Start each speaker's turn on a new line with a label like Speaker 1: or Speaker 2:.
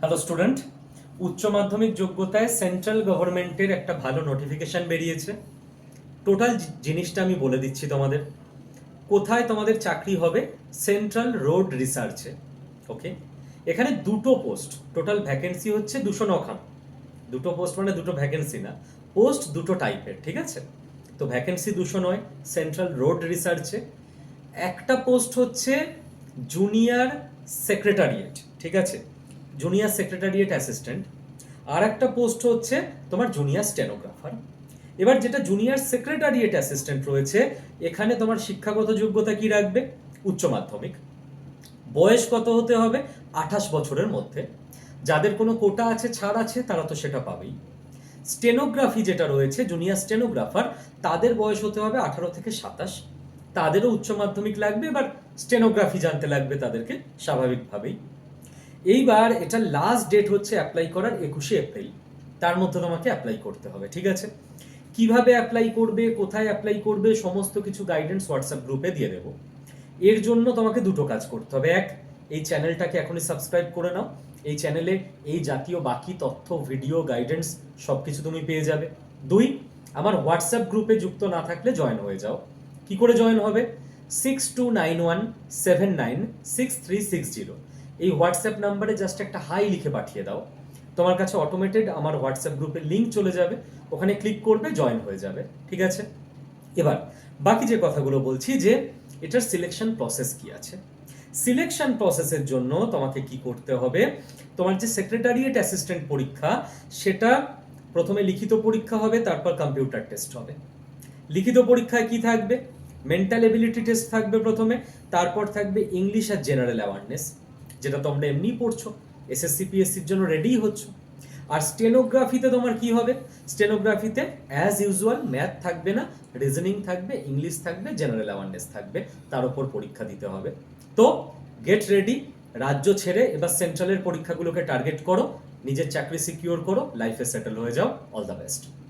Speaker 1: Hello student উচ্চ মাধ্যমিক যোগ্যতায় সেন্ট্রাল গভর্নমেন্টের একটা ভালো নোটিফিকেশন বেরিয়েছে। টোটাল জিনিসটা আমি বলে দিচ্ছি তোমাদের। কোথায় তোমাদের চাকরি হবে? সেন্ট্রাল রোড রিসার্চে ওকে এখানে দুটো পোস্ট টোটাল ভ্যাকেন্সি হচ্ছে দুশো নখান। দুটো পোস্ট মানে দুটো ভ্যাকেন্সি না। পোস্ট দুটো টাইপের ঠিক আছে? তো ভ্যাকেন্সি দুশো নয় সেন্ট্রাল রোড রিসার্চে একটা পোস্ট হচ্ছে জুনিয়র সেক্রেটারিয়েট ঠিক আছে? জুনিয়র সেক্রেটারিয়েট অ্যাসিস্ট্যান্ট আর একটা পোস্ট হচ্ছে তোমার জুনিয়র স্টেনোগ্রাফার এবার যেটা জুনিয়র সেক্রেটারিয়েট অ্যাসিস্ট্যান্ট রয়েছে, এখানে তোমার শিক্ষাগত যোগ্যতা কি রাখবে? উচ্চ মাধ্যমিক। বয়স কত হতে হবে? আঠাশ বছরের মধ্যে। যাদের কোনো কোটা আছে, ছাড় আছে, তারা তো সেটা পাবেই। স্টেনোগ্রাফি যেটা রয়েছে জুনিয়র স্টেনোগ্রাফার তাদের বয়স হতে হবে আঠারো থেকে সাতাশ। তাদেরও উচ্চ মাধ্যমিক লাগবে, এবার স্টেনোগ্রাফি জানতে লাগবে তাদেরকে স্বাভাবিকভাবেই। এইবার এটা লাস্ট ডেট হচ্ছে অ্যাপ্লাই করার একুশে এপ্রিল তার মধ্যে তোমাকে অ্যাপ্লাই করতে হবে, ঠিক আছে? কীভাবে অ্যাপ্লাই করবে, কোথায় অ্যাপ্লাই করবে, সমস্ত কিছু গাইডেন্স হোয়াটসঅ্যাপ গ্রুপে দিয়ে দেবো। এর জন্য তোমাকে দুটো কাজ করতে হবে। এক, এই চ্যানেলটাকে এখনই সাবস্ক্রাইব করে নাও। এই চ্যানেলে এই জাতীয় বাকি তথ্য ভিডিও গাইডেন্স সব কিছু তুমি পেয়ে যাবে। দুই, আমার হোয়াটসঅ্যাপ গ্রুপে যুক্ত না থাকলে জয়েন হয়ে যাও। কি করে জয়েন হবে? Six two nine one seven nine six three six zero এই হোয়াটসঅ্যাপ নাম্বারে জাস্ট একটা হাই লিখে পাঠিয়ে দাও। তোমার কাছে অটোমেটেড আমার হোয়াটসঅ্যাপ গ্রুপের লিঙ্ক চলে যাবে। ওখানে ক্লিক করবে জয়েন হয়ে যাবে। ঠিক আছে? এবার, বাকি যে কথাগুলো বলছি যে, এটার সিলেকশন প্রসেস কি আছে? সিলেকশন প্রসেসের জন্য তোমাকে কি করতে হবে? তোমার যে সেক্রেটারিয়েট অ্যাসিস্ট্যান্ট পরীক্ষা, সেটা প্রথমে লিখিত পরীক্ষা হবে, তারপর কম্পিউটার টেস্ট হবে। লিখিত পরীক্ষায় কি থাকবে? মেন্টাল এবিলিটি টেস্ট থাকবে প্রথমে, তারপর থাকবে ইংলিশ আর জেনারেল অ্যাওয়ারনেস যেটা তোমরা এমনি পড়ছো এসএসসি পিএসসির জন্য রেডি হচ্ছ। আর স্টেনোগ্রাফিতে তোমার কি হবে? স্টেনোগ্রাফিতে অ্যাজ ইউজুয়াল ম্যাথ থাকবে না রিজনিং থাকবে ইংলিশ থাকবে জেনারেল অ্যাওয়ারনেস থাকবে, তার উপর পরীক্ষা দিতে হবে। তো গেট রেডি রাজ্য ছেড়ে এবার সেন্ট্রালের পরীক্ষাগুলোকে টার্গেট করো, নিজের চাকরি সিকিউর করো লাইফে সেটেল হয়ে যাও অল দ্য বেস্ট